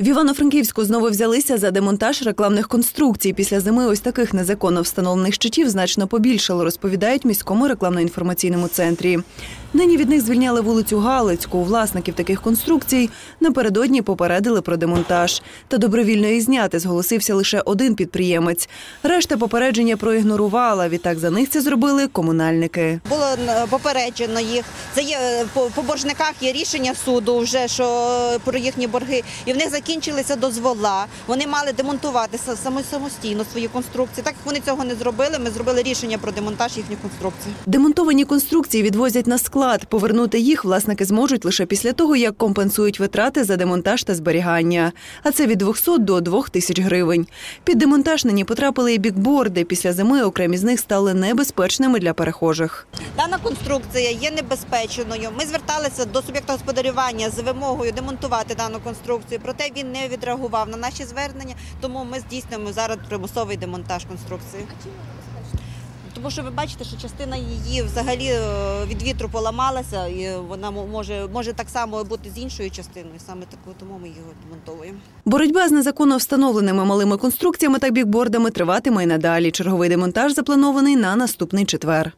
В Івано-Франківську знову взялися за демонтаж рекламних конструкцій. Після зими ось таких незаконно встановлених щитів значно побільшало, розповідають міському рекламно-інформаційному центрі. Нині від них звільняли вулицю Галицьку. Власників таких конструкцій напередодні попередили про демонтаж. Та добровільно їх зняти зголосився лише один підприємець. Решта попередження проігнорувала. Відтак за них це зробили комунальники. Було е, попереджено їх. Це є е, по, боржниках є рішення суду вже що про їхні борги, і в них закінчилися дозвола. Вони мали демонтувати самостійно свої конструкції. Так як вони цього не зробили, ми зробили рішення про демонтаж їхніх конструкцій. Демонтовані конструкції відвозять на склад. Повернути їх власники зможуть лише після того, як компенсують витрати за демонтаж та зберігання. А це від 200 до 2000 гривень. Під демонтаж нині потрапили і бікборди. Після зими окремі з них стали небезпечними для перехожих. Дана конструкція є небезпечною. Ми зверталися до суб'єкта господарювання з вимогою демонтувати дану конструкцію, проте він не відреагував на наші звернення, тому ми здійснюємо зараз примусовий демонтаж конструкції. Тому що ви бачите, що частина її взагалі е, від вітру поламалася, і вона може, може так само бути з іншою частиною. Саме таку, тому ми її демонтовуємо. Боротьба з незаконно встановленими малими конструкціями та бікбордами триватиме й надалі. Черговий демонтаж запланований на наступний четвер.